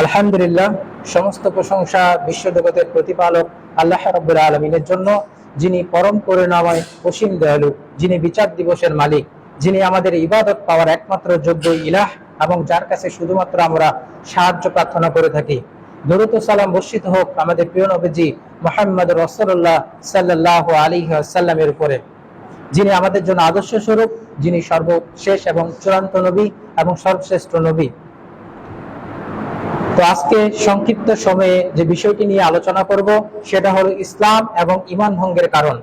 আলহামদুলিল্লাহ, সমস্ত প্রশংসা বিশ্বজগতের প্রতিপালক আল্লাহ রব্বুল আলমিনের জন্য, যিনি পরম করুণাময় অসীম দয়ালু, যিনি বিচার দিবসের মালিক, যিনি আমাদের ইবাদত পাওয়ার একমাত্র যোগ্য ইলাহ এবং যার কাছে শুধুমাত্র আমরা সাহায্য প্রার্থনা করে থাকি। দরুদ ও সালাম বর্ষিত হোক আমাদের প্রিয় নবীজি মোহাম্মদ রসল্লাহ সাল্লাহ আলী সাল্লামের উপরে, যিনি আমাদের জন্য আদর্শ স্বরূপ, যিনি সর্বশেষ এবং চূড়ান্ত নবী এবং সর্বশ্রেষ্ঠ নবী। তো আজকে সংক্ষিপ্ত সময়ে যে বিষয়টি নিয়ে আলোচনা করব, সেটা হলো ইসলাম এবং ইমান ভঙ্গের কারণ।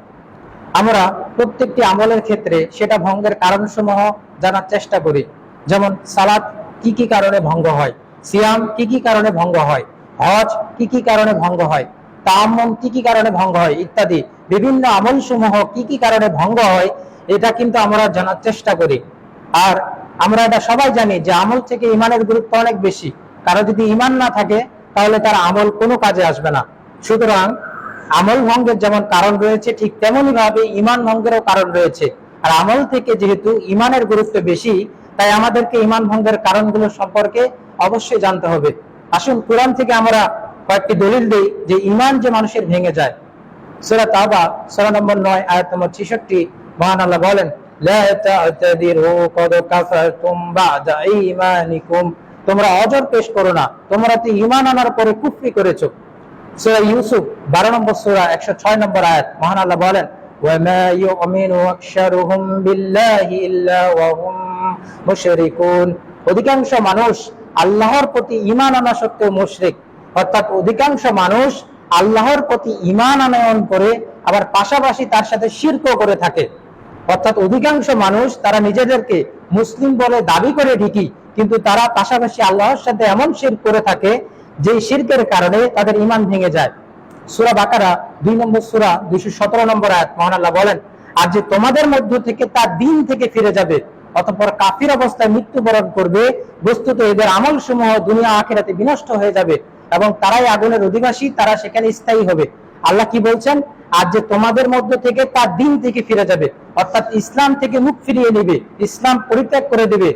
আমরা প্রত্যেকটি আমলের ক্ষেত্রে সেটা ভঙ্গের কারণসমূহ জানার চেষ্টা করি। যেমন সালাত কি কি কারণে ভঙ্গ হয়? সিয়াম কি কি কারণে ভঙ্গ হয়? হজ কি কি কারণে ভঙ্গ হয়? তাম্মম কি কি কারণে ভঙ্গ হয়? ইত্যাদি বিভিন্ন আমল সমূহ কি কি কারণে ভঙ্গ হয়, এটা কিন্তু আমরা জানার চেষ্টা করি। আর আমরা এটা সবাই জানি যে আমল থেকে ইমানের গুরুত্ব অনেক বেশি। কারও যদি ইমান না থাকে, তাহলে তার আমল কোনো কাজে আসবে না। সুতরাং আমল ভঙ্গের যেমন কারণ রয়েছে, ঠিক তেমনই ভাবে ইমান ভঙ্গেরও কারণ রয়েছে। আর আমল থেকে যেহেতু ইমানের গুরুত্ব বেশি, তাই আমাদেরকে ইমান ভঙ্গের কারণগুলো সম্পর্কে অবশ্যই জানতে হবে। আসুন কোরআন থেকে আমরা কয়েকটি দলিল দিই, যে ইমান যে মানুষের ভেঙে যায়। সুরা তাবা সুরা নম্বর নয়, আয়াত নম্বর ছেষট্টি, মহান আল্লাহ বলেন, লা তা'তাদিরু ক্বাদ কাফারতুম বা'দা ঈমানিকুম। তোমরা অজর পেশ করো না। তোমরা তো ইমান আনার পরে কুফরি করেছ। সূরা ইউসুফ 12 নম্বর সূরা 106 নম্বর আয়াত। মহান আল্লাহ বলেন হুম অধিকাংশ মানুষ আল্লাহর প্রতি ঈমান আনা সত্ত্বেও মুশরিক। অর্থাৎ অধিকাংশ মানুষ আল্লাহর প্রতি ঈমান আনয়ন করে আবার পাশাপাশি তার সাথে শিরকও করে থাকে। অর্থাৎ অধিকাংশ মানুষ তারা নিজেদেরকে মুসলিম বলে দাবি করে ঠিকই কিন্তু তারা পাশাপাশি আল্লাহর সাথে এমন শির করে থাকে যে শিরকের কারণে তাদের ইমান ভেঙে যায়। সুরা বাকারা, দুই নম্বর সুরা, দুইশো সতেরো নম্বর আয়াত, মহান আল্লাহ বলেন, আর যে তোমাদের মধ্য থেকে তার দিন থেকে ফিরে যাবে, অতঃপর কাফির অবস্থায় মৃত্যুবরণ করবে, বস্তুত এদের আমল সমূহ দুনিয়া আখেরাতে বিনষ্ট হয়ে যাবে এবং তারাই আগুনের অধিবাসী, তারা সেখানে স্থায়ী হবে। আল্লাহ কি বলছেন? আর যে তোমাদের মধ্য থেকে তার দিন থেকে ফিরে যাবে, অর্থাৎ ইসলাম থেকে মুখ ফিরিয়ে নেবে, ইসলাম পরিত্যাগ করে দেবে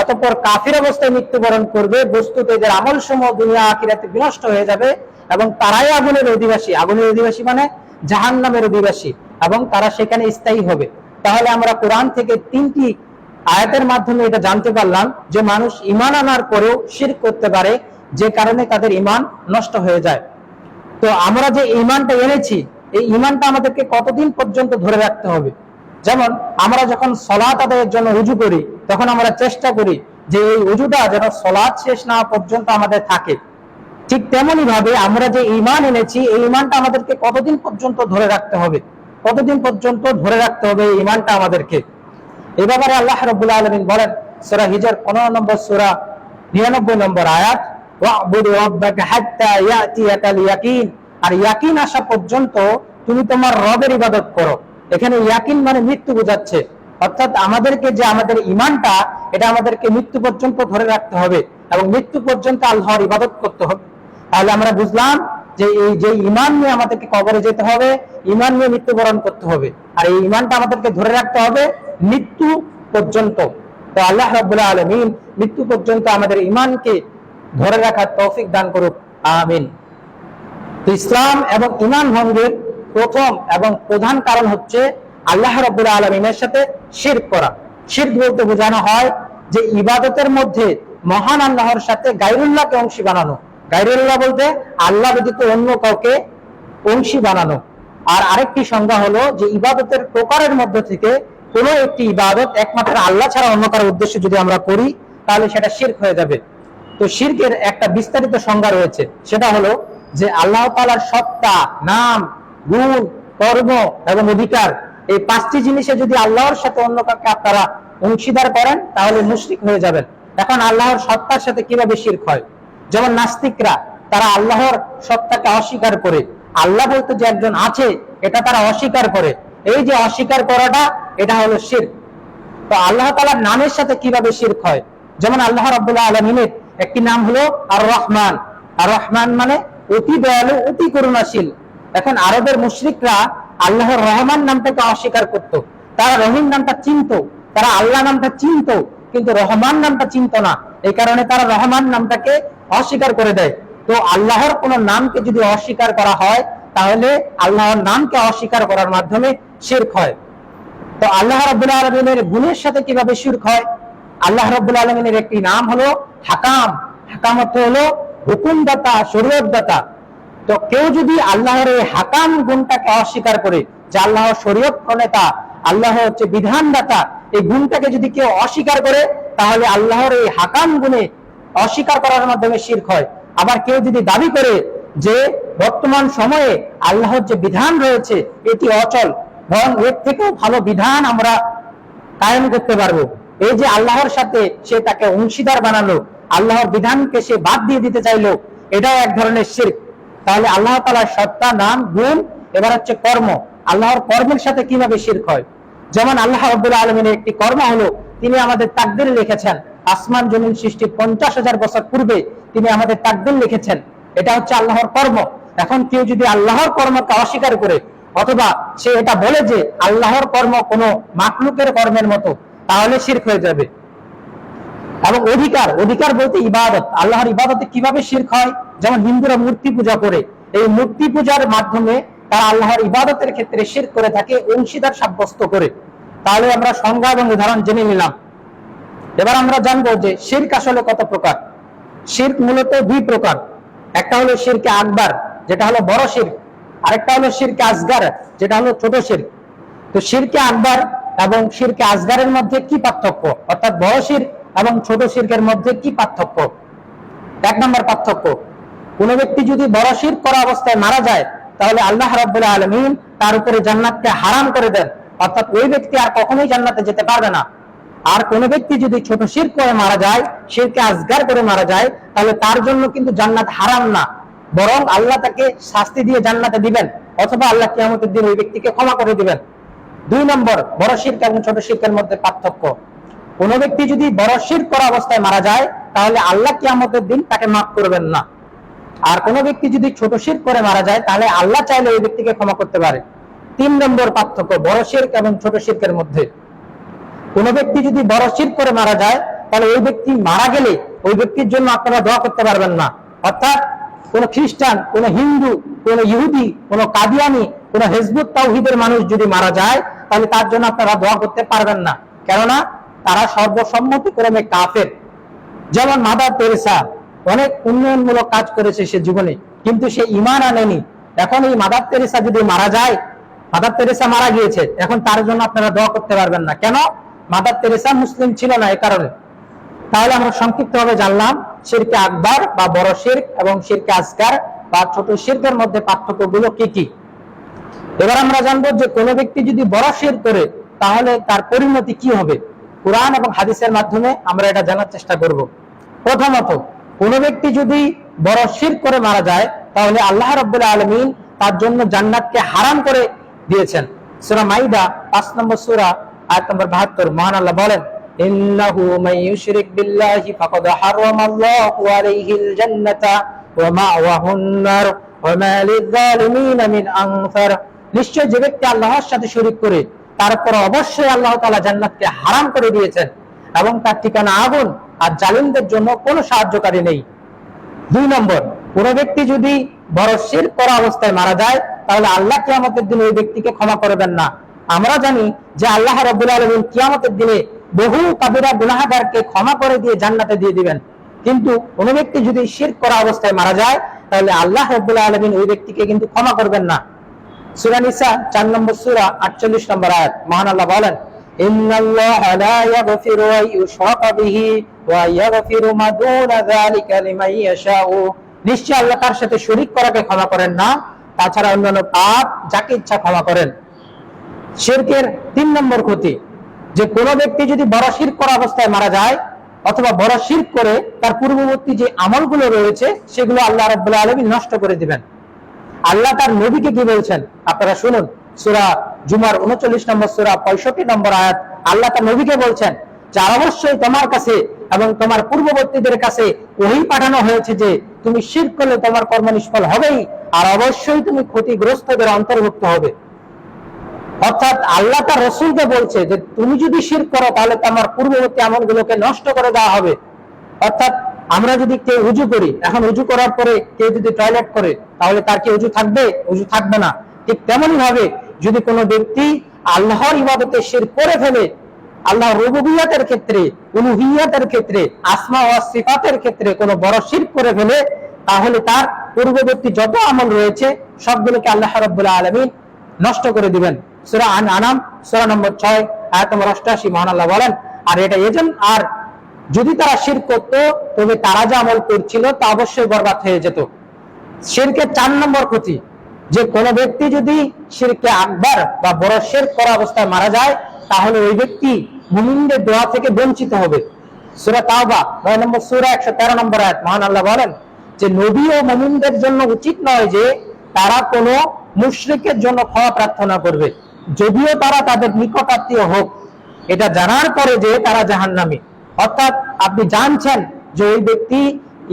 অতঃপর কাফির অবস্থায় মৃত্যুবরণ করবে। বস্তুত এদের আমল সমূহ দুনিয়া আখিরাতে বিনষ্ট হয়ে যাবে এবং তারাই আগুনের অধিবাসী। আগুনের অধিবাসী মানে জাহান নামের অধিবাসী এবং তারা সেখানে স্থায়ী হবে। তাহলে আমরা কোরআন থেকে তিনটি আয়াতের মাধ্যমে এটা জানতে পারলাম যে মানুষ ইমান আনার পরেও শির করতে পারে, যে কারণে তাদের ইমান নষ্ট হয়ে যায়। তো আমরা যে ইমানটা এনেছি, এই ইমানটা আমাদেরকে কতদিন পর্যন্ত ধরে রাখতে হবে? যেমন আমরা যখন সলাৎ আদায়ের জন্য রুজু করি, তখন আমরা চেষ্টা করি যে এই উজুটা যেন সলাৎ শেষ না পর্যন্ত আমাদের থাকে। ঠিক তেমনি ভাবে আমরা যে ইমান এনেছি, এই ইমানটা আমাদেরকে কতদিন পর্যন্ত ধরে রাখতে হবে? কতদিন পর্যন্ত ধরে রাখতে হবে এই ইমানটা আমাদেরকে? এ ব্যাপারে আল্লাহ রবুল আলমিন বলেন, সুরা হিজর পনেরো নম্বর সোরা, নিরানব্বই নম্বর আয়াত আর ইয়াকিন আসা পর্যন্ত তুমি তোমার রবের ইবাদত করো। এখানে ইয়াকিন মানে মৃত্যু বোঝাচ্ছে। অর্থাৎ আমাদেরকে যে আমাদের ইমানটা, এটা আমাদেরকে মৃত্যু পর্যন্ত ধরে রাখতে হবে এবং মৃত্যু পর্যন্ত আল্লাহর ইবাদত করতে হবে। তাহলে আমরা বুঝলাম যে এই যে ইমান নিয়ে আমাদেরকে কবরে যেতে হবে, ইমান নিয়ে মৃত্যুবরণ করতে হবে। আর এই ইমানটা আমাদেরকে ধরে রাখতে হবে মৃত্যু পর্যন্ত। তো আল্লাহ রাবুল্লাহ আলমিন মৃত্যু পর্যন্ত আমাদের ইমানকে ধরে রাখার তৌফিক দান করুক। আমিন। ইসলাম এবং ইমান ভঙ্গের প্রথম এবং প্রধান কারণ হচ্ছে আল্লাহ রব্বুল আলমিনের সাথে শির করা। শির বলতে বোঝানো হয় যে ইবাদতের মধ্যে মহান আল্লাহর সাথে গাইরুল্লাহকে অংশী বানানো। গাইরুল্লাহ বলতে আল্লাহ ব্যতীত অন্য কাউকে অংশী বানানো। আর আরেকটি সংজ্ঞা হলো যে ইবাদতের প্রকারের মধ্যে থেকে কোনো একটি ইবাদত একমাত্র আল্লাহ ছাড়া অন্য কারও উদ্দেশ্যে যদি আমরা করি, তাহলে সেটা শির্ক হয়ে যাবে। তো শির্কের একটা বিস্তারিত সংজ্ঞা রয়েছে। সেটা হলো যে আল্লাহ তালার সত্তা, নাম গুণ, কর্ম এবং অধিকার, এই পাঁচটি জিনিসে যদি আল্লাহর সাথে অন্য কাউকে আপনারা অংশীদার করেন, তাহলে মুশরিক হয়ে যাবেন। এখন আল্লাহর সত্তার সাথে কীভাবে শির্ক হয়? যেমন নাস্তিকরা, তারা আল্লাহর সত্তাকে অস্বীকার করে। আল্লাহ বলতে যে একজন আছে, এটা তারা অস্বীকার করে। এই যে অস্বীকার করাটা, এটা হলো শির তো আল্লাহ তালার নামের সাথে কীভাবে শির্ক হয়? যেমন আল্লাহ রাবুল্লাহ আলমিনের একটি নাম হলো আর রহমান আর রহমান মানে অতি দয়ালু, অতি করুণাশীল। এখন আরবের মুশরিকরা আল্লাহর রহমান নামটাকে অস্বীকার করত। তারা রহিম নামটা চিনত, তারা আল্লাহ নামটা চিনত, কিন্তু রহমান নামটা চিনত না। এই কারণে তারা রহমান নামটাকে অস্বীকার করে দেয়। তো আল্লাহর কোন নামকে যদি অস্বীকার করা হয়, তাহলে আল্লাহর নামকে অস্বীকার করার মাধ্যমে শিরক হয়। তো আল্লাহ রাব্বুল আলমিনের গুণের সাথে কীভাবে শিরক হয়? আল্লাহ রাব্বুল আলমিনের একটি নাম হলো হাকাম। হাকাম অর্থ হলো হুকুমদাতা, শরীয়তদাতা। তো কেউ যদি আল্লাহর এই হাকাম গুণটাকে অস্বীকার করে যে আল্লাহ শরীয়ত প্রণেতা আল্লাহ হচ্ছে বিধানদাতা, এই গুণটাকে যদি কেউ অস্বীকার করে, তাহলে আল্লাহর এই হাকাম গুণে অস্বীকার করার মাধ্যমে শিরক হয়। আবার কেউ যদি দাবি করে যে বর্তমান সময়ে আল্লাহর যে বিধান রয়েছে, এটি অচল, বরং এর থেকেও ভালো বিধান আমরা কায়েম করতে পারব। এই যে আল্লাহর সাথে সে তাকে অংশীদার বানালো, আল্লাহর বিধানকে সে বাদ দিয়ে দিতে চাইলো, এটাও এক ধরনের শিরক। তাহলে আল্লাহ তালার সত্তা, নাম, গুণ, এবার হচ্ছে কর্ম। আল্লাহর কর্মের সাথে কীভাবে শিরক হয়? যেমন আল্লাহ রব্বুল আলমিনের একটি কর্ম হলো, তিনি আমাদের তাকদির লিখেছেন। আসমান, জমিন সৃষ্টি পঞ্চাশ হাজার বছর পূর্বে তিনি আমাদের তাকদির লিখেছেন। এটা হচ্ছে আল্লাহর কর্ম। এখন কেউ যদি আল্লাহর কর্মকে অস্বীকার করে, অথবা সে এটা বলে যে আল্লাহর কর্ম কোনো মাকলুকের কর্মের মতো, তাহলে শিরক হয়ে যাবে। এবং অধিকার অধিকার বলতে ইবাদত। আল্লাহর ইবাদতে কীভাবে শিরক হয়? যেমন হিন্দুরা মূর্তি পূজা করে। এই মূর্তি পূজার মাধ্যমে তারা আল্লাহর ইবাদতের ক্ষেত্রে শির করে থাকে, অংশীদার সাব্যস্ত করে। তাহলে আমরা সংজ্ঞা এবং উদাহরণ জেনে নিলাম। এবার আমরা জানব যে শির্ক আসলে কত প্রকার? শির্ক মূলত দুই প্রকার। একটা হলো শিরকে আকবার, যেটা হলো বড় শির্ক। আরেকটা হলো শিরকে আসগার, যেটা হলো ছোট শির্ক। তো শিরকে আকবার এবং শিরকে আসগারের মধ্যে কি পার্থক্য? অর্থাৎ বড় শির এবং ছোট শিরকের মধ্যে কি পার্থক্য? এক নম্বর পার্থক্য, কোন ব্যক্তি যদি বড় শির করা অবস্থায় মারা যায়, তাহলে আল্লাহ রাব্বুল আলমিন তার উপরে জান্নাতকে হারাম করে দেন। অর্থাৎ ওই ব্যক্তি আর কখনোই জান্নাতে যেতে পারবে না। আর কোন ব্যক্তি যদি ছোট শির করে মারা যায়, শিরকে আজগার করে মারা যায়, তাহলে তার জন্য কিন্তু জান্নাত হারাম না। বরং আল্লাহ তাকে শাস্তি দিয়ে জান্নাতে দিবেন, অথবা আল্লাহ কিয়ামতের দিন ওই ব্যক্তিকে ক্ষমা করে দিবেন। দুই নম্বর, বড় শির্ক এবং ছোট শির্কের মধ্যে পার্থক্য কোন ব্যক্তি যদি বড় শির করা অবস্থায় মারা যায়, তাহলে আল্লাহ কিয়ামতের দিন তাকে মাফ করবেন না। আর কোন ব্যক্তি যদি ছোট শির করে মারা যায়, তাহলে আল্লাহ চাইলে ওই ব্যক্তিকে ক্ষমা করতে পারে। তিন নম্বর পার্থক্য, বড় শির্ক এবং ছোট শির্কের মধ্যে। কোন ব্যক্তি যদি বড় শির করে মারা যায়, তাহলে ওই ব্যক্তি মারা গেলে ওই ব্যক্তির জন্য আপনারা দোয়া করতে পারবেন না। অর্থাৎ কোন খ্রিস্টান, কোন হিন্দু, কোন ইহুদি, কোন কাদিয়ানি, কোন হেজবুত তাওহিদের মানুষ যদি মারা যায়, তাহলে তার জন্য আপনারা দোয়া করতে পারবেন না। কেননা তারা সর্বসম্মতিক্রমে কাফের। যেমন মাদার তেরেসা অনেক উন্নয়নমূলক কাজ করেছে সে জীবনে, কিন্তু সে ইমান আনেনি। এখন এই মাদার তেরেসা যদি মারা যায়, মাদার তেরেসা মারা গিয়েছে, এখন তার জন্য আপনারা দোয়া করতে পারবেন না। কেন? মাদার তেরেসা মুসলিম ছিল না এই কারণে। তাহলে আমরা সংক্ষিপ্ত ভাবে জানলাম, শিরকে আকবর বা বড় শির্ক এবং শিরকে আসগার বা ছোট শির্কের মধ্যে পার্থক্যগুলো কি কি? এবার আমরা জানব যে কোনো ব্যক্তি যদি বড় শির করে, তাহলে তার পরিণতি কি হবে? কোরআন এবং হাদিসের মাধ্যমে আমরা এটা জানার চেষ্টা করব। প্রথমত, কোন ব্যক্তি যদি বড় শির করে মারা যায়, তাহলে আল্লাহ রব্বুল্লাহ আলমিন তার জন্য জান্নাতকে হারাম করে দিয়েছেন। সুরা মাইদা, পাঁচ নম্বর সুরা, আয়াত নম্বর বাহাত্তর, মহান আল্লাহ বলেন নিশ্চয় যে ব্যক্তি আল্লাহর সাথে শরীক করে তারপর অবশ্যই আল্লাহ তাআলা জান্নাতকে হারাম করে দিয়েছেন এবং তার ঠিকানা আগুন আর জালিমদের জন্য কোনো সাহায্যকারী নেই। দুই নম্বর, কোন ব্যক্তি যদি বড় শির করা অবস্থায় মারা যায়, তাহলে আল্লাহ কিয়ামতের দিনে ওই ব্যক্তিকে ক্ষমা করবেন না। আমরা জানি যে আল্লাহ রব্বুল আলমিন কিয়ামতের দিনে বহু কাবিরা গুনাহাগারকে ক্ষমা করে দিয়ে জান্নাতে দিয়ে দিবেন। কিন্তু কোন ব্যক্তি যদি শির করা অবস্থায় মারা যায়, তাহলে আল্লাহ রব্বুল আলমিন ওই ব্যক্তিকে কিন্তু ক্ষমা করবেন না। চার নম্বর সুরা, আটচল্লিশ নম্বর আয়াত। মহান আল্লাহ বলেন শরিক করাকে ক্ষমা করেন না, তাছাড়া অন্যান্য পাপ যাকে ইচ্ছা ক্ষমা করেন। তিন নম্বর ক্ষতি, যে কোনো ব্যক্তি যদি বড় শির করা অবস্থায় মারা যায়, অথবা বড় শির করে তার পূর্ববর্তী যে আমলগুলো রয়েছে, সেগুলো আল্লাহ রবাহ আলমী নষ্ট করে দিবেন। আল্লাহ তার নবীকে কি বলছেন? আপনারা শুনুন, সুরা জুমার উনচল্লিশ নম্বর সুরা পঁয়ষট্টি নম্বর আয়াত, আল্লাহ তার নবীকে বলছেন, যার অবশ্যই তোমার কাছে এবং তোমার পূর্ববর্তীদের কাছে ওই পাঠানো হয়েছে যে তুমি শির করলে তোমার কর্ম নিষ্ফল হবেই, আর অবশ্যই তুমি ক্ষতিগ্রস্তদের অন্তর্ভুক্ত হবে। অর্থাৎ আল্লাহ তার রসুলকে বলছে যে, তুমি যদি শির করো, তাহলে তোমার পূর্ববর্তী আমলগুলোকে নষ্ট করে দেওয়া হবে। অর্থাৎ আমরা যদি কেউ উজু করি, এখন উজু করার পরে কেউ যদি টয়লেট করে, তাহলে তার কি উজু থাকবে? উজু থাকবে না। ঠিক তেমনই ভাবে যদি কোনো ব্যক্তি আল্লাহর ইবাদতে শির করে ফেলে আল্লাহ রুবুবিয়াতের ক্ষেত্রে, উলুহিয়াতের ক্ষেত্রে, আসমা ও সিফাতের ক্ষেত্রে কোনো বড় শির করে ফেলে, তাহলে তার পূর্ববর্তী যত আমল রয়েছে, সবগুলোকে আল্লাহ রাব্বুল আলামিন নষ্ট করে দিবেন। সূরা আন আনাম সূরা নম্বর 6 আয়াত নম্বর 88 মহান আল্লাহ বলেন, আর এটা এজন্য, আর যদি তারা শির করত, তবে তারা যা আমল করছিল তা অবশ্যই বরবাদ হয়ে যেত। শিরকের চার নম্বর ক্ষতি, যে কোনো ব্যক্তি যদি শিরকে আকবার বা বড় শের করা অবস্থায় মারা যায়, তাহলে ওই ব্যক্তি মুমিনদের দোয়া থেকে বঞ্চিত হবে। সূরা তাওবা 9 নম্বর সূরা 113 নম্বর আয়াত, মহান আল্লাহ বলেন যে, নবী ও মুমিনদের জন্য উচিত নয় যে, তারা কোনো মুশরিকের জন্য ক্ষমা প্রার্থনা করবে। যদিও তারা তাদের নিকট আত্মীয় হোক, এটা জানার পরে যে তারা জাহান্নামী। অর্থাৎ আপনি জানছেন যে ওই ব্যক্তি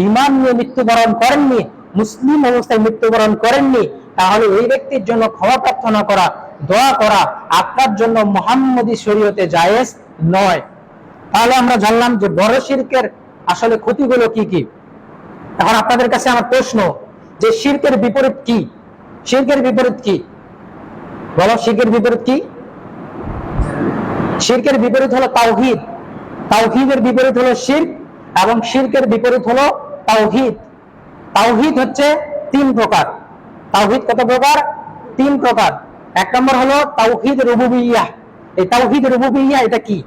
ইমান নিয়ে মৃত্যুবরণ করেননি, মুসলিম অবস্থায় মৃত্যুবরণ করেননি, তাহলে ওই ব্যক্তির জন্য ক্ষমা প্রার্থনা করা, দোয়া করা আপনার জন্য মোহাম্মদী শরীয়তে জায়েজ নয়। তাহলে আমরা জানলাম যে বড় শিরকের আসলে ক্ষতিগুলো কি কি? এখন আপনাদের কাছে আমার প্রশ্ন, যে শিরকের বিপরীত কি? শিরকের বিপরীত কি? বলো, শিরকের বিপরীত কি? শিরকের বিপরীত হলো তাওহীদ। তাওহীদের বিপরীত হলো শিরক এবং শিরকের বিপরীত হলো তাওহীদ। তাওহীদ হচ্ছে তিন প্রকার। তাওহীদ কত প্রকার? তিন প্রকার। এক নম্বর হলো তাওহীদ রুবুবিyyah এই তাওহীদ রুবুবিyyah এটা কি?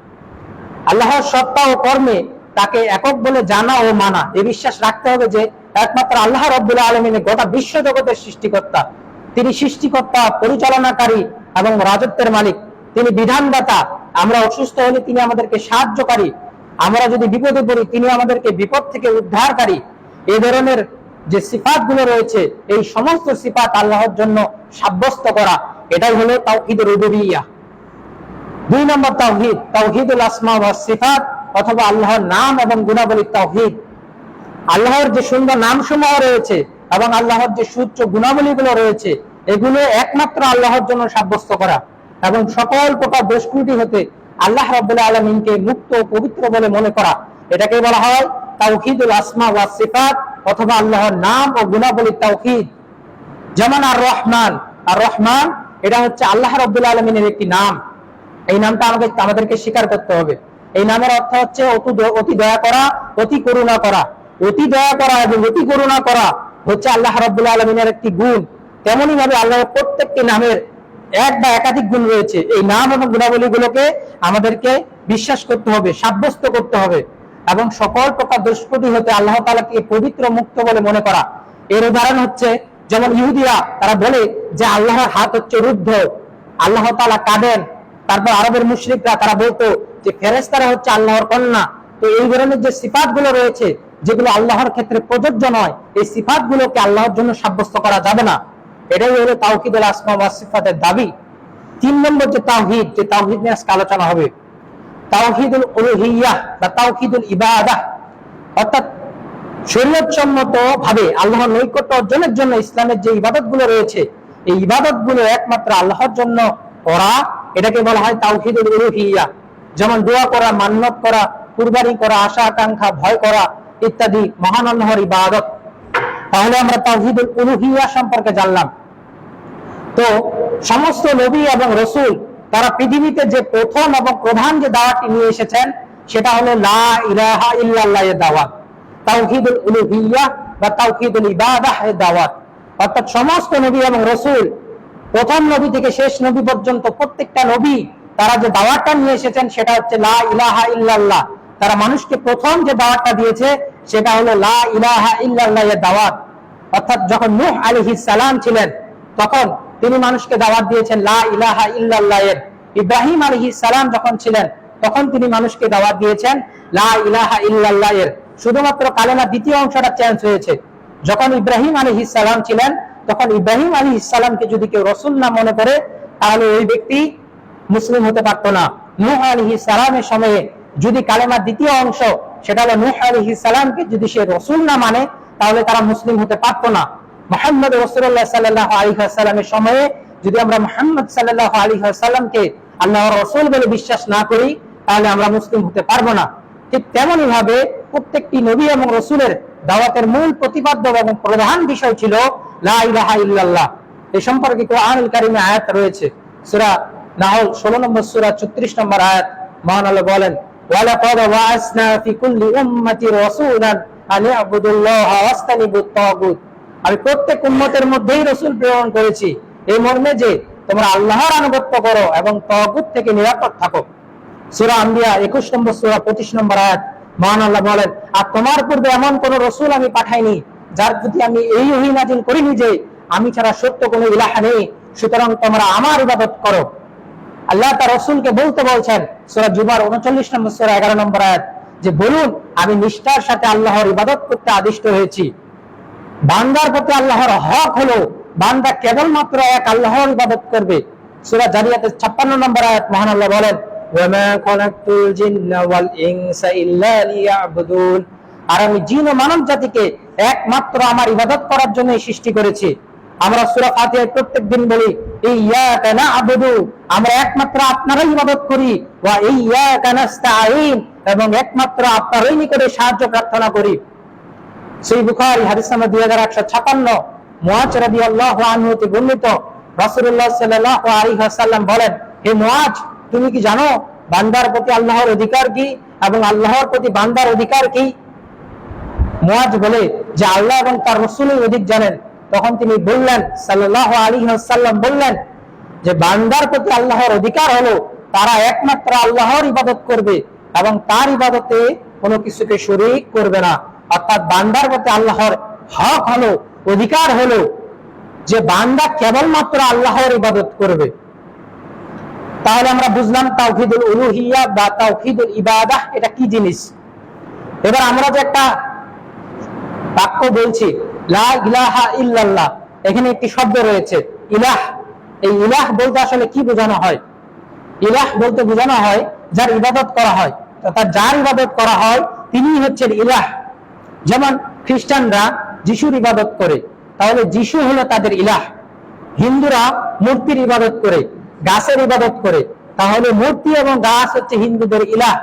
আল্লাহর সত্তা ও কর্মে তাকে একক বলে জানা ও মানা। এই বিশ্বাস রাখতে হবে যে একমাত্র আল্লাহ রব্বুল আলমিনে গোটা বিশ্ব জগতের সৃষ্টিকর্তা। তিনি সৃষ্টিকর্তা, পরিচালনাকারী এবং রাজত্বের মালিক। তিনি বিধানদাতা আমরা অসুস্থ হলে তিনি আমাদেরকে সাহায্যকারী। আমরা যদি বিপদে পড়ি, তিনি আমাদেরকে বিপদ থেকে উদ্ধারকারী। এ ধরনের যে সিফাতগুলো রয়েছে, এই সমস্ত সিফাত আল্লাহর জন্য সাব্যস্ত করা, এটাই হলো তাওহীদের রুবুবিyyah দুই নম্বর তাওহীদ, তাওহীদুল আসমা ওয়া সিফাত, অথবা আল্লাহর নাম এবং গুণাবলী তাওহীদ। আল্লাহর যে সুন্দর নাম সমূহ রয়েছে এবং আল্লাহর যে সুচ্চ গুণাবলীগুলো রয়েছে, এগুলো একমাত্র আল্লাহর জন্য সাব্যস্ত করা। এবং সকল প্রকার দুষ্কৃতি হতে আল্লাহ রাব্বুল আলামিনকে মুক্ত পবিত্র বলে মনে করা। এটাকে বলা হয় তাওহীদুল আসমা ওয়া সিফাত অথবা আল্লাহর নাম ও গুণাবলী তাওহীদ। যেমন আর রহমান আর রহমান এটা হচ্ছে আল্লাহ রাব্বুল আলামিনের একটি নাম। এই নামটা আমাদের, আমাদেরকে স্বীকার করতে হবে। এই নামের অর্থ হচ্ছে অতি দয়া করা, অতি করুণা করা। অতি দয়া করা এবং অতি করুণা করা হচ্ছে আল্লাহ রাব্বুল আলমিনের একটি গুণ। তেমনি ভাবে আল্লাহর প্রত্যেকটি নামের এক বা একাধিক গুণ রয়েছে। এই নাম এবং গুণাবলী গুলোকে আমাদেরকে বিশ্বাস করতে হবে, সাব্যস্ত করতে হবে এবং সকল প্রকার দুষ্কৃতি হতে আল্লাহ তালাকে পবিত্র মুক্ত বলে মনে করা। এর উদাহরণ হচ্ছে, যেমন ইহুদিরা, তারা বলে যে আল্লাহর হাত হচ্ছে রুদ্ধ, আল্লাহ তালা কাঁদেন। তারপর আরবের মুশরিকরা, তারা বলতো যে ফেরেস্তারা হচ্ছে আল্লাহর কন্যা। তো এই ধরনের যে সিফাতগুলো রয়েছে, যেগুলো আল্লাহর ক্ষেত্রে প্রযোজ্য নয়, এই সিফাত গুলোকে আল্লাহর জন্য সাব্যস্ত করা যাবে না। এটাই হলো তাওহিদুল আসমা ওয়া সিফাতের দাবি। তিন নম্বর যে তাওহিদ যে তাওহিদ নিয়ে আজকে আলোচনা হবে, তাওহিদুল উলুহিয়াহ বা তাওহিদুল ইবাদাহ, অর্থাৎ শরীয়তসম্মত ভাবে আল্লাহর নৈকট্য অর্জনের জন্য ইসলামের যে ইবাদতগুলো রয়েছে, এই ইবাদতগুলো একমাত্র আল্লাহর জন্য করা, এটাকে বলা হয় তাওহিদুল উলুহিয়া। যেমন দোয়া করা, মান্নত করা, কুরবানি করা আশা আকাঙ্ক্ষা ভয় করা ইত্যাদি মহান আল্লাহর ইবাদত। তাহলে আমরা তাওহিদুল উলুহিয়া সম্পর্কে জানলাম। তো সমস্ত নবী এবং রসুল তারা পৃথিবীতে যে প্রথম এবং প্রধান যে দাওয়াতটি নিয়ে এসেছেন, সেটা হলো লা ইলাহা ইল্লাল্লাহ এর দাওয়াত। তাওহিদুল উলুহিয়া বা তাওহিদুল ইবাদাহ এর দাওয়াত। অর্থাৎ সমস্ত নবী এবং রসুল, প্রথম নবী থেকে শেষ নবী পর্যন্ত প্রত্যেকটা নবী তারা যে দাওয়াতটা নিয়ে এসেছেন, সেটা হচ্ছে লা ইলাহা ইল্লাল্লাহ। তারা মানুষকে প্রথম যে দাওয়াতটা দিয়েছে, সেটা হলো লা ইলাহা ইল্লাল্লাহ এর দাওয়াত। অর্থাৎ যখন নূহ আলাইহিস সালাম ছিলেন, তখন তিনি মানুষকে দাওয়াত দিয়েছেন, লা ইলাহা ইল্লাল্লাহ এর ইব্রাহিম আলাইহিস সালাম যখন ছিলেন, তখন তিনি মানুষকে দাওয়াত দিয়েছেন, লা ইলাহা ইল্লাল্লাহ এর শুধুমাত্র কালেমা দ্বিতীয় অংশটা চেঞ্জ হয়েছে। যখন ইব্রাহিম আলাইহিস সালাম ছিলেন, তখন ইব্রাহিম আলাইহিস সালামকে যদি কেউ রসুল না মনে করে, তাহলে ওই ব্যক্তি মুসলিম হতে পারতো না। নূহ আলাইহিস সালামের সময়ে যদি কালেমার দ্বিতীয় অংশ, সেটা হলো নূহ আলাইহিস সালামকে যদি সে রসুল না মানে তাহলে তারা মুসলিম হতে পারতো না। মোহাম্মদ রসুল্লাহ সাল্লাহ আলী সময়ে যদি আমরা মোহাম্মদ সাল্লাহ আলী সাল্লামকে রসুল বলে বিশ্বাস না করি, তাহলে আমরা মুসলিম হতে পারব না। ঠিক তেমনই ভাবে প্রত্যেকটি নবী এবং রসুলের দাওয়াতের মূল প্রতিপাদ্য এবং প্রধান বিষয় ছিল লা ইলাহা ইল্লাল্লাহ। এই সম্পর্কে কারিমে আয়াত রয়েছে। সূরা নাহল 16 নম্বর সূরা 36 নম্বর আয়াত। মহান আল্লাহ বলেন, ওয়ালাকাদ ওয়াসনা ফি কুল্লি উম্মাতি আন ইয়াবুদুল্লাহা ওয়াস্তানিবুত তাগুত আমি প্রত্যেক উম্মতের মধ্যেই রসুল প্রেরণ করেছি। এই মর্মে যে তোমরা আল্লাহর আনুগত্য করো এবং তগুত থেকে নিরাপদ থাকো। সূরা আম্বিয়া 21 নম্বর, সূরা 25 নম্বর আয়াত। মহান আল্লাহ বলেন, আর তোমার পূর্বে এমন কোন রসুল আমি পাঠাইনি, যার প্রতি আমি এই ওহী করিনি যে আমি ছাড়া সত্য কোনো ইলাহা নেই। সুতরাং তোমরা আমার ইবাদত করো। আল্লাহ তার রসুলকে বলতে বলছেন, সূরা জুবার 39 নম্বর, সূরা 11 নম্বর আয়াত। যে বলুন, আমি নিষ্ঠার সাথে আল্লাহর ইবাদত করতে আদিষ্ট হয়েছি। বান্দার প্রতি আল্লাহর হক হলো, বান্দা কেবলমাত্র এক আল্লাহর ইবাদত করবে। সূরা জারিয়াতের 56 নম্বর আয়াত, মহান আল্লাহ বলেন আর আমি জিন ও মানব জাতিকে একমাত্র আমার ইবাদত করার জন্য সৃষ্টি করেছি। আমরা সূরা ফাতিহায় প্রত্যেকদিন বলি ইয়াকা না'বুদু। আমরা একমাত্র আপনারই ইবাদত করি, ওয়া ইয়াকা নাস্তাঈন। এবং একমাত্র আপনারই নিকটে সাহায্য প্রার্থনা করি। সেই বুখারী হাদিস নাম্বার 2156 মুআজ রাদিয়াল্লাহু আনহু হতে বর্ণিত। রাসূলুল্লাহ সাল্লাল্লাহু আলাইহি ওয়াসাল্লাম বলেন, হে মুআজ, তুমি কি জানো বান্দার প্রতি আল্লাহর অধিকার কি এবং আল্লাহর প্রতি বান্দার অধিকার কি? মুআজ বলে, যে আল্লাহ এবং তার রাসূলই অধিক জানেন। তখন তিনি বললেন, সাল্লাল্লাহু আলাইহি ওয়াসাল্লাম বললেন, যে বান্দার প্রতি আল্লাহর অধিকার হলো, তারা একমাত্র আল্লাহর ইবাদত করবে। এবং তার ইবাদতে কোনো কিছুকে শরীক করবে না। অর্থাৎ বান্দার প্রতি আল্লাহর হক হলো, অধিকার হলো, যে বান্দা কেবলমাত্র আল্লাহর ইবাদত করবে। তাহলে আমরা বুঝলাম তাওহিদুল উলুহিয়া বা তাওহিদুল ইবাদাহ এটা কি জিনিস? এবার আমরা যে একটা বাক্য বলছি, লা ইলাহা ইল্লাল্লাহ, এখানে একটি শব্দ রয়েছে, ইলাহ। এই ইলাহ বলতে আসলে কি বোঝানো হয়? ইলাহ বলতে বোঝানো হয় যার ইবাদত করা হয়। অর্থাৎ যার ইবাদত করা হয় তিনি হচ্ছেন ইলাহ। যেমন খ্রিস্টানরা যিশুর ইবাদত করে, তাহলে যিশু হলো তাদের ইলাহ। হিন্দুরা মূর্তির ইবাদত করে, গাছের ইবাদত করে, তাহলে মূর্তি এবং গাছ হচ্ছে হিন্দুদের ইলাহ।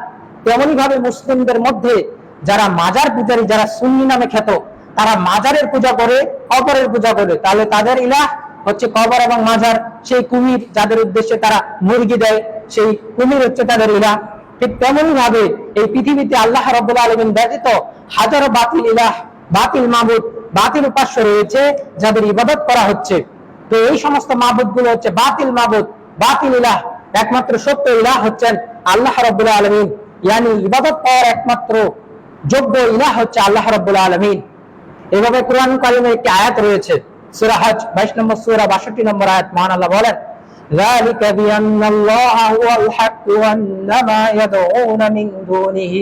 তেমনি ভাবে মুসলিমদের মধ্যে যারা মাজার পূজারী, যারা সুন্নি নামে খ্যাত, তারা মাজারের পূজা করে, কবরের পূজা করে। তাহলে তাদের ইলাহ হচ্ছে কবর এবং মাজার। সেই কুমির যাদের উদ্দেশ্যে তারা মুরগি দেয়, সেই কুমির হচ্ছে তাদের ইলাহ। ঠিক তেমনি ভাবে এই পৃথিবীতে আল্লাহ রব্বুল আলমিন ব্যতীত হাজারো বাতিল ইলাহ, বাতিল মাবুদ, বাতিল উপাস্য রয়েছে যাদের ইবাদত করা হচ্ছে। তো এই সমস্ত মাবুদগুলো হচ্ছে বাতিল মাবুদ, বাতিল ইলাহ, একমাত্র সত্য ইলাহ হচ্ছেন আল্লাহ রব্বুল আলমিন। ইয়ানি ইবাদত পাওয়ার একমাত্র যোগ্য ইলাহ হচ্ছে আল্লাহ রব্বুল আলমিন। এভাবে কোরআন কারিমে একটি আয়াত রয়েছে, সূরা হজ 22 নম্বর সূরা 62 নম্বর আয়াত, মহান আল্লাহ বলেন ذلك بأن الله هو الحق وأن ما يدعون من دونه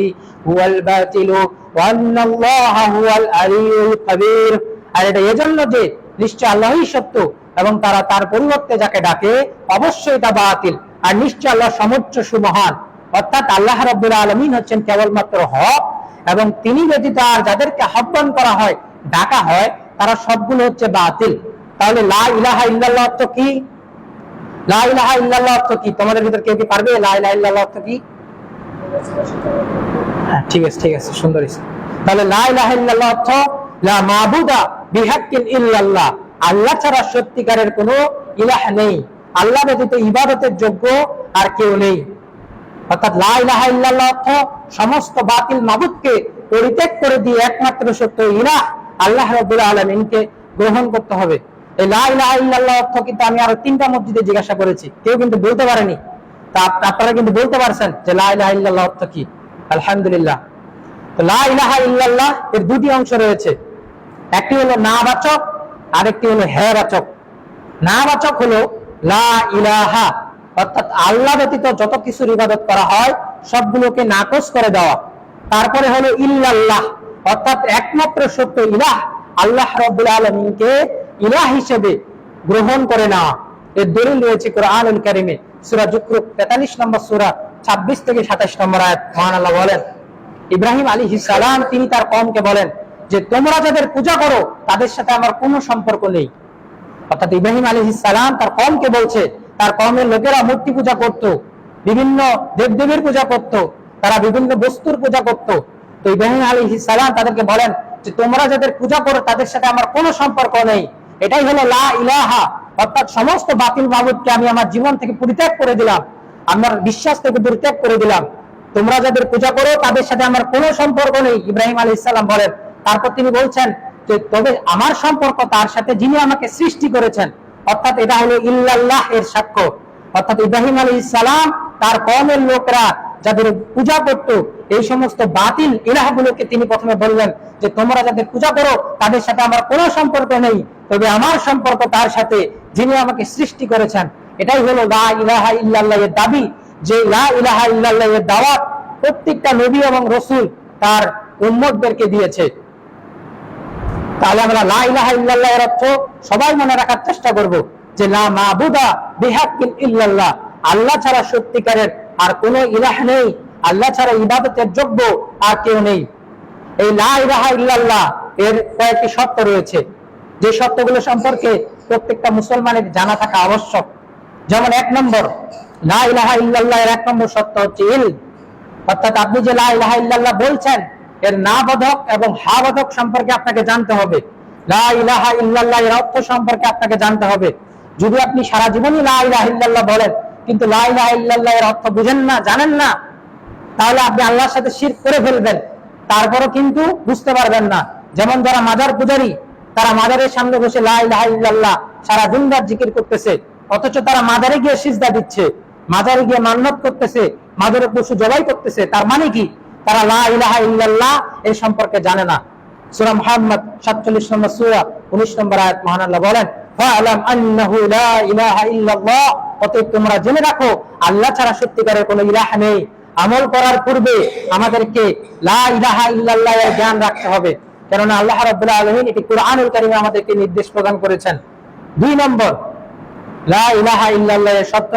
هو الباطل وأن الله هو العلي الكبير আর এটা এজন্য যে নিশ্চয় আল্লাহই সত্য এবং তারা তার পরিবর্তে যাকে ডাকে অবশ্যই তা বাতিল আর নিশ্চয় আল্লাহ সমুচ্চ সুমহান অর্থাৎ আল্লাহ রাব্বুল আলামিন হচ্ছেন কেবলমাত্র হক এবং তিনি ব্যতীত আর যাদেরকে আহ্বান করা হয় ডাকা হয় তারা সবগুলো হচ্ছে বাতিল তাহলে লা ইলাহা ইল্লাল্লাহ অর্থ কি অর্থ কি? তোমাদের ভিতর কেউ কি পারবে? অর্থ কি? হ্যাঁ, ইলাহ নেই। আল্লাহ ইবাদতের যোগ্য আর কেউ নেই। অর্থাৎ লা ইলাহা ইল্লাল্লাহ অর্থ সমস্ত বাতিল মাবুদকে পরিত্যাগ করে দিয়ে একমাত্র সত্য ইলাহ আল্লাহ রাব্বুল আলামিনকে গ্রহণ করতে হবে। এই অর্থ কিন্তু আমি আরও তিনটা মসজিদে জিজ্ঞাসা করেছি। কেউ কিন্তু বলতে পারেনি। তা আপনারা কিন্তু বলতে পারছেন যে অর্থ কি? আলহামদুলিল্লাহ। এর দুটি অংশ রয়েছে। একটি হলো না বাচক আরেকটি হলো হ্যাঁ বাচক না বাচক হলো লা ইলাহা, অর্থাৎ আল্লাহ ব্যতীত যত কিছুর ইবাদত করা হয়, সবগুলোকে নাকচ করে দেওয়া। তারপরে হলো ইল্লাল্লাহ, অর্থাৎ একমাত্র সত্য ইলাহ, আল্লাহ রাব্বুল আলামিনকে ইলাহ হিসেবে গ্রহণ করে নেওয়া এর দলিল রয়েছে কোরআনুল কারিমে, সূরা জুকরুফ 43 নম্বর সূরা 26 থেকে 27 নম্বর আয়াত। মহান আল্লাহ বলেন, ইব্রাহিম আলাইহিস সালাম, তিনি তার কওমকে বলেন যে, তোমরা যাদের পূজা করো, তাদের সাথে আমার কোনো সম্পর্ক নেই। অর্থাৎ ইব্রাহিম আলী সালাম তার কমকে বলছে, তার কমের লোকেরা মূর্তি পূজা করত, বিভিন্ন দেবদেবীর পূজা করত, তারা বিভিন্ন বস্তুর পূজা করত। তো ইব্রাহিম আলী সালাম তাদেরকে বলেন যে, তোমরা যাদের পূজা করো, তাদের সাথে আমার কোনো সম্পর্ক নেই। এটাই হলো লা ইলাহা, অর্থাৎ সমস্ত বাতিল মাবুদকে আমি আমার জীবন থেকে পরিত্যাগ করে দিলাম, আমার বিশ্বাস থেকে পরিত্যাগ করে দিলাম। তোমরা যাদের পূজা করো, তাদের সাথে আমার কোনো সম্পর্ক নেই, ইব্রাহিম আলী ইসলাম বলেন। তারপর তিনি বলছেন যে, তবে আমার সম্পর্ক তার সাথে যিনি আমাকে সৃষ্টি করেছেন। অর্থাৎ এটা হলো ইল্লাল্লাহ এর সাক্ষ্য। অর্থাৎ ইব্রাহিম আলী ইসলাম তার কমের লোকরা যাদের পূজা করত, এই সমস্ত বাতিল ইলাহগুলোকে তিনি প্রথমে বললেন যে, তোমরা যাদের পূজা করো, তাদের সাথে আমার কোনো সম্পর্ক নেই। তবে আমার সম্পর্ক তার সাথে যিনি আমাকে সৃষ্টি করেছেন, এটাই হলো লা ইলাহা ইল্লাল্লাহ এর দাবি যে লা ইলাহা ইল্লাল্লাহ এর দাওয়াত প্রত্যেকটা নবী এবং রসুল তার উম্মতদেরকে দিয়েছে। তাহলে আমরা লা ইলাহা ইল্লাল্লাহ এর অর্থ সবাই মনে রাখার চেষ্টা করব যে লা মাবুদা বিহাক্কিন ইল্লাল্লাহ, আল্লাহ ছাড়া সত্যিকারের আর কোনো ইলাহ নেই, আল্লাহ ছাড়া ইবাদতের যোগ্য আর কেউ নেই। এই লা ইলাহা ইল্লাল্লাহ এর কয়েকটি শর্ত রয়েছে। যে শর্তগুলো সম্পর্কে প্রত্যেকটা মুসলমানের জানা থাকা আবশ্যক। যেমন এক নম্বর, লা ইলাহা ইল্লাল্লাহ এর এক নম্বর শর্ত হচ্ছে ইল। অর্থাৎ আপনি যে লা ইলাহা ইল্লাল্লাহ বলছেন, এর না বোধক এবং হা বোধক সম্পর্কে আপনাকে জানতে হবে। লা ইলাহা ইল্লাল্লাহ এর অর্থ সম্পর্কে আপনাকে জানতে হবে। যদি আপনি সারা জীবনই লা ইলাহা ইল্লাল্লাহ বলেন, কিন্তু লা ইলাহা ইল্লাল্লাহ এর অর্থ বুঝেন না, জানেন না, তাহলে আপনি আল্লাহর সাথে শির করে ফেলবেন। তারপরও কিন্তু বুঝতে পারবেন না। যেমন যারা মাজার পূজারী তারা মাজারের সামনে বসে লা ইলাহা ইল্লাল্লাহ সারা দিন রাত জিকির করতেছে। অথচ তারা মাজারে গিয়ে সিজদা দিচ্ছে। মাজারে গিয়ে মান্নত করতেছে। মাজারে পশু জবাই করতেছে। তার মানে কি? তারা লা এই সম্পর্কে জানে না। সূরা মুহাম্মদ 47 নম্বর সূরা 19 নম্বর আয়াত বলেন তোমরা জেনে রাখো, আল্লাহ ছাড়া সত্যিকারের কোনো ইলাহ নেই। আমল করার পূর্বে আমাদেরকে লা ইলাহা এর জ্ঞান রাখতে হবে। কেননা আল্লাহ রাব্বুল আলামিন এটি কুরআনুল কারীমে আমাদেরকে নির্দেশ প্রদান করেছেন। দুই নম্বর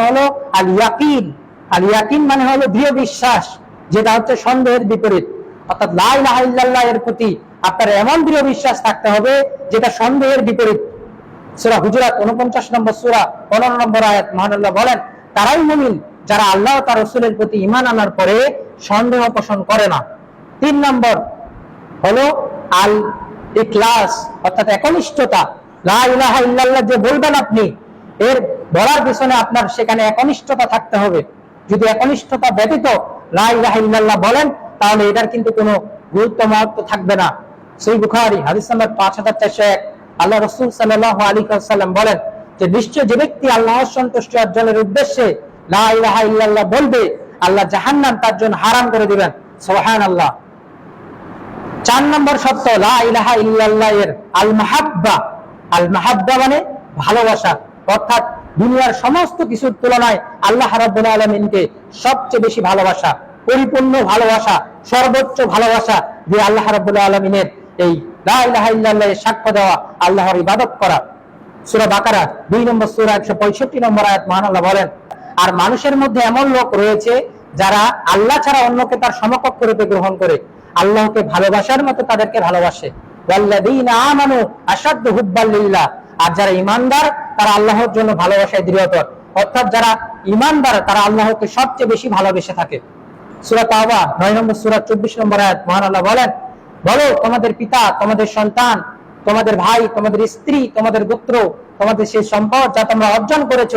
হলো আল ইয়াকিন আল ইয়াকিন মানে হলো দৃঢ় বিশ্বাস, যেটা হচ্ছে সন্দেহের বিপরীত। অর্থাৎ লা ইলাহা ইল্লাল্লাহ এর প্রতি আপনার এমন দৃঢ় বিশ্বাস থাকতে হবে, যেটা সন্দেহের বিপরীত। সূরা হুজুরাত 49 নম্বর সূরা 15 নম্বর আয়াত বলেন, তারাই মুমিন যারা আল্লাহ তার রাসূলের প্রতি ঈমান আনার পরে সন্দেহ পোষণ করে না। তিন নম্বর হলো আল ইখলাস অর্থাৎ একনিষ্ঠতা, লা ইলাহা যে বলবেন আপনি, এর বলার পিছনে আপনার সেখানে একনিষ্ঠতা থাকতে হবে। যদি একনিষ্ঠতা ব্যতীত লা ইলাহা বলেন, তাহলে এটার কিন্তু কোনো গুরুত্ব মহত্ব থাকবে না। সেই বুখারী, হাদিস পাঁচ হাজার চারশো এক, আল্লাহ রসুল সাল্লাহ আলী সাল্লাম বলেন যে নিশ্চয় যে ব্যক্তি আল্লাহর সন্তুষ্টি অর্জনের উদ্দেশ্যে লা ইলাহা ইল্লাল্লাহ বলবে, আল্লাহ জাহান্নাম তার জন্য হারাম করে দিবেন। সোহান আল্লাহ চার নম্বর লা ইলাহা ইল্লাল্লাহ এর আল মাহাব্বা আল মাহাব্বা মানে ভালোবাসা। অর্থাৎ দুনিয়ার সমস্ত কিছুর তুলনায় আল্লাহ রাব্বুল আলামিনকে সবচেয়ে বেশি ভালোবাসা, পরিপূর্ণ ভালোবাসা, সর্বোচ্চ ভালোবাসা যে আল্লাহ রাব্বুল আলামিনের এই লা ইলাহা ইল্লাল্লাহ এর সাক্ষ্য দেওয়া, আল্লাহর ইবাদত করা। সূরা বাকারা, দুই নম্বর সূরা, একশো পঁয়ষট্টি নম্বর আয়াত মহান আল্লাহ বলেন, আর মানুষের মধ্যে এমন লোক রয়েছে যারা আল্লাহ ছাড়া অন্যকে তার সমকক্ষ রূপে গ্রহণ করে। আল্লাহকে ভালোবাসার মতো তাদেরকে ভালোবাসে। আর যারা ইমানদার তারা আল্লাহর জন্য ভালোবাসায় দৃঢ়তর। অর্থাৎ যারা ইমানদার তারা আল্লাহকে সবচেয়ে বেশি ভালোবেসে থাকে। সূরা তাওবা 9 নম্বর সূরা 24 নম্বর আয়াত মহান আল্লাহ বলেন, বলো, তোমাদের পিতা, তোমাদের সন্তান, তোমাদের ভাই, তোমাদের স্ত্রী, তোমাদের গোত্র, তোমাদের সেই সম্পদ যা তোমরা অর্জন করেছ,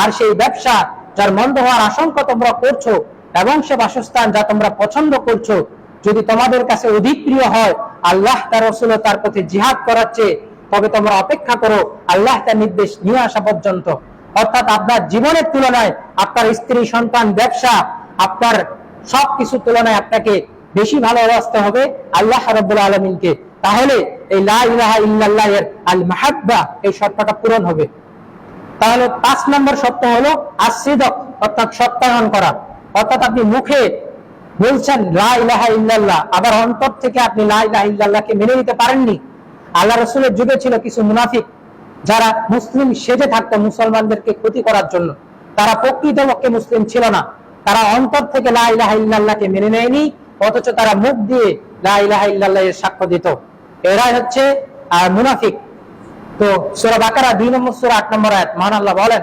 আর সেই ব্যবসা যার মন্দ হওয়ার আশঙ্কা তোমরা করছ, এবং সে বাসস্থান যা তোমরা পছন্দ করছ যদি তোমাদের কাছে অধিক প্রিয় হয়, আল্লাহ তার রসুল তার প্রতি জিহাদ করাচ্ছে তবে তোমরা অপেক্ষা করো, আল্লাহ তার নির্দেশ নিয়ে আসা পর্যন্ত। অর্থাৎ আপনার জীবনের তুলনায় আপনার স্ত্রী, সন্তান, ব্যবসা, আপনার সবকিছু তুলনায় আপনাকে বেশি ভালোবাসতে হবে আল্লাহ রাব্বুল আলমিনকে। তাহলে এই লা ইলাহা ইল্লাল্লাহ এর আল মাহাব্বা এই শর্তটা পূরণ হবে। তাহলে পাঁচ নম্বর সত্য হলো আসিদক অর্থাৎ সত্যায়ন করা। অর্থাৎ আপনি মুখে বলছেন ইল্লাল্লাহ। আবার অন্তর থেকে আপনি লা ইলাহা ইল্লাল্লাহকে মেনে নিতে পারেননি। আল্লাহ রসুলের যুগে ছিল কিছু মুনাফিক যারা মুসলিম সেজে থাকতো মুসলমানদেরকে ক্ষতি করার জন্য। তারা প্রকৃতপক্ষে মুসলিম ছিল না। তারা অন্তর থেকে লা ইলাহা ইল্লাল্লাহকে মেনে নেয়নি অথচ তারা মুখ দিয়ে লা ইলাহা ইল্লাল্লাহ এর সাক্ষ্য দিত। এরাই হচ্ছে আহ, মুনাফিক। তো সূরা বাকারা দুই নম্বর সূরা আট নম্বর আয়াত মহান আল্লাহ বলেন